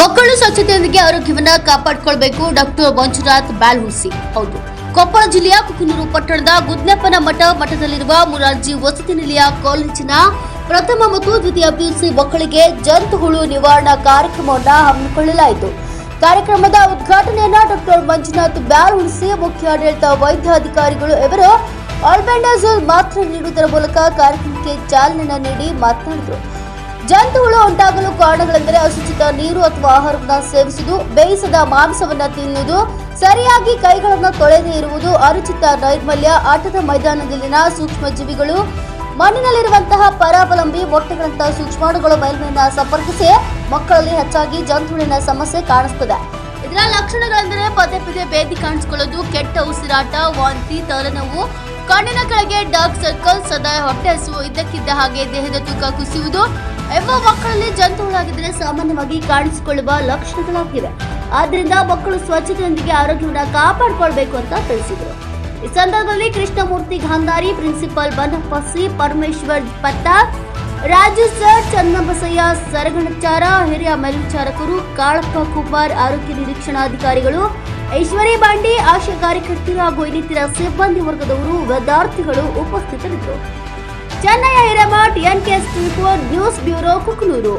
ಮಕ್ಕಳು ಸ್ವಚ್ಛತೆಯೊಂದಿಗೆ ಆರೋಗ್ಯವನ್ನ ಕಾಪಾಡಿಕೊಳ್ಬೇಕು ಡಾಕ್ಟರ್ ಮಂಜುನಾಥ್ ಬ್ಯಾಲ್ಹುಸಿ. ಹೌದು. ಕೊಪ್ಪಳ ಜಿಲ್ಲೆಯ ಕುಕನೂರು ಪಟ್ಟಣದ ಗುದ್ನಪ್ಪನ ಮಠ ಮಠದಲ್ಲಿರುವ ಮುರಾರ್ಜಿ ವಸತಿ ನಿಲಯ ಕಾಲೇಜಿನ ಪ್ರಥಮ ಮತ್ತು ದ್ವಿತೀಯ ಪಿಯುಸಿ ಮಕ್ಕಳಿಗೆ ಜಂತು ಹುಳು ನಿವಾರಣಾ ಕಾರ್ಯಕ್ರಮವನ್ನು ಹಮ್ಮಿಕೊಳ್ಳಲಾಯಿತು. ಕಾರ್ಯಕ್ರಮದ ಉದ್ಘಾಟನೆಯನ್ನ ಡಾಕ್ಟರ್ ಮಂಜುನಾಥ್ ಬ್ಯಾಲ್ಹುಸಿ ಮುಖ್ಯ ಆಡಳಿತ ವೈದ್ಯಾಧಿಕಾರಿಗಳು ಇವರು ಆಲ್ಬೆಂಡಾಜೋಲ್ ಮಾತ್ರೆ ನೀಡುವುದರ ಮೂಲಕ ಕಾರ್ಯಕ್ರಮಕ್ಕೆ ಚಾಲನೆ ನೀಡಿ ಮಾತನಾಡಿದರು. ಜಂತುಹುಳು ಉಂಟಾಗಲು ಕಾರಣಗಳೆಂದರೆ ಅಶುಚಿತ ನೀರು ಅಥವಾ ಆಹಾರವನ್ನು ಸೇವಿಸುವುದು, ಬೇಯಿಸದ ಮಾಂಸವನ್ನು ತಿನ್ನುವುದು, ಸರಿಯಾಗಿ ಕೈಗಳನ್ನು ತೊಳೆದೇ ಇರುವುದು, ಅನುಚಿತ ನೈರ್ಮಲ್ಯ, ಆಟದ ಮೈದಾನದಲ್ಲಿನ ಸೂಕ್ಷ್ಮ ಜೀವಿಗಳು ಮಣ್ಣಿನಲ್ಲಿರುವಂತಹ ಪರಾವಲಂಬಿ, ಮೊಟ್ಟೆಗಳಂತಹ ಸೂಕ್ಷ್ಮಾಣುಗಳು ಮೇಲ್ಮೈನ ಸಂಪರ್ಕಿಸಿ ಮಕ್ಕಳಲ್ಲಿ ಹೆಚ್ಚಾಗಿ ಜಂತುಹುಳಿನ ಸಮಸ್ಯೆ ಕಾಣಿಸ್ತದೆ. ಇದರ ಲಕ್ಷಣಗಳೆಂದರೆ ಪದೇ ಪದೇ ಬೇದಿ ಕಾಣಿಸಿಕೊಳ್ಳೋದು, ಕೆಟ್ಟ ಉಸಿರಾಟ, ವಾಂತಿ, ತಲೆನೋವು, ಕಣ್ಣಿನ ಕೆಳಗೆ ಡಾರ್ಕ್ ಸರ್ಕಲ್ ಸದಾ ಹೊಟ್ಟೆ ಹಸುವು, ಇದ್ದಕ್ಕಿದ್ದ ಹಾಗೆ ದೇಹದ ತೂಕ ಕುಸಿಯುವುದು. ಎಂಬ ಮಕ್ಕಳಲ್ಲಿ ಜಂತುಗಳಾಗಿದ್ದರೆ ಸಾಮಾನ್ಯವಾಗಿ ಕಾಣಿಸಿಕೊಳ್ಳುವ ಲಕ್ಷಣಗಳಾಗಿವೆ. ಆದ್ದರಿಂದ ಮಕ್ಕಳು ಸ್ವಚ್ಛತೆಯೊಂದಿಗೆ ಆರೋಗ್ಯವನ್ನು ಕಾಪಾಡಿಕೊಳ್ಬೇಕು ಅಂತ ತಿಳಿಸಿದರು. ಈ ಸಂದರ್ಭದಲ್ಲಿ Krishnamurthy Gandhari principal Bannappa C Parameshwar Pattar Raju sir Channabasayya Saraganachara, ಹಿರಿಯ ಮೇಲ್ವಿಚಾರಕರು ಕಾಳಪ್ಪ ಕುಮಾರ್ ಆರೋಗ್ಯ ನಿರೀಕ್ಷಣಾಧಿಕಾರಿಗಳು, ಐಶ್ವರ್ಯ ಬಾಂಡಿ, ಆಶಾ ಕಾರ್ಯಕರ್ತರು ಹಾಗೂ ಇನ್ನಿತರ ಸಿಬ್ಬಂದಿ ವರ್ಗದವರು, ವಿದ್ಯಾರ್ಥಿಗಳು ಉಪಸ್ಥಿತರಿದ್ದರು. Chennai Hiremath NKS news bureau Kukanur.